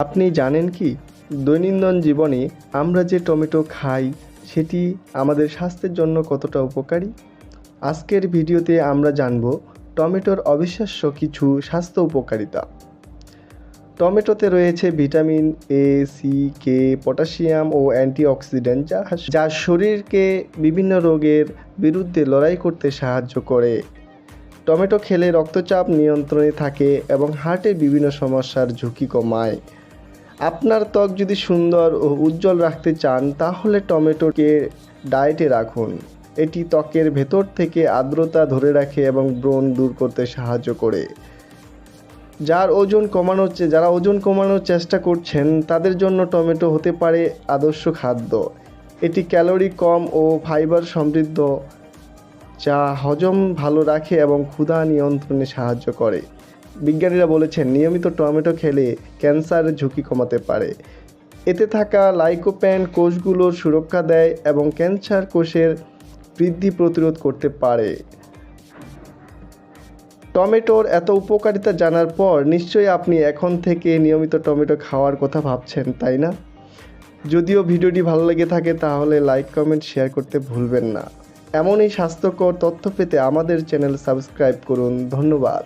আপনি জানেন কি? দৈনন্দিন জীবনে আমরা যে টমেটো খাই, সেটি আমাদের স্বাস্থ্যের জন্য কতটা উপকারী? আজকের ভিডিওতে আমরা জানব টমেটোর অবিশ্বাস্য কিছু স্বাস্থ্য উপকারিতা। টমেটোতে রয়েছে vitamin A C K potassium O antioxidant যা যা শরীরকে বিভিন্ন রোগের বিরুদ্ধে লড়াই করতে সাহায্য করে। টমেটো খেলে রক্তচাপ নিয়ন্ত্রণে থাকে এবং হার্টের বিভিন্ন সমস্যার ঝুঁকি কমায়। আপনার ত্বক যদি সুন্দর ও উজ্জ্বল রাখতে চান, তাহলে টমেটোকে ডায়েটে রাখুন। এটি ত্বকের ভেতর থেকে আর্দ্রতা ধরে রাখে এবং ব্রণ দূর করতে সাহায্য করে। যার ওজন কমানোর যারা ওজন কমানোর চেষ্টা করছেন, তাদের জন্য টমেটো হতে পারে আদর্শ খাদ্য। এটি ক্যালোরি কম ও ফাইবার সমৃদ্ধ, যা হজম ভালো রাখে এবং ক্ষুধা নিয়ন্ত্রণে সাহায্য করে। বিজ্ঞানীরা বলেছেন, নিয়মিত টমেটো খেলে ক্যান্সারের ঝুঁকি কমাতে পারে। এতে থাকা লাইকোপ্যান কোষগুলোর সুরক্ষা দেয় এবং ক্যান্সার কোষের বৃদ্ধি প্রতিরোধ করতে পারে। টমেটোর এত উপকারিতা জানার পর নিশ্চয়ই আপনি এখন থেকে নিয়মিত টমেটো খাওয়ার কথা ভাবছেন, তাই না? যদিও ভিডিওটি ভালো লেগে থাকে তাহলে লাইক, কমেন্ট, শেয়ার করতে ভুলবেন না। এমনই স্বাস্থ্যকর তথ্য পেতে আমাদের চ্যানেল সাবস্ক্রাইব করুন। ধন্যবাদ।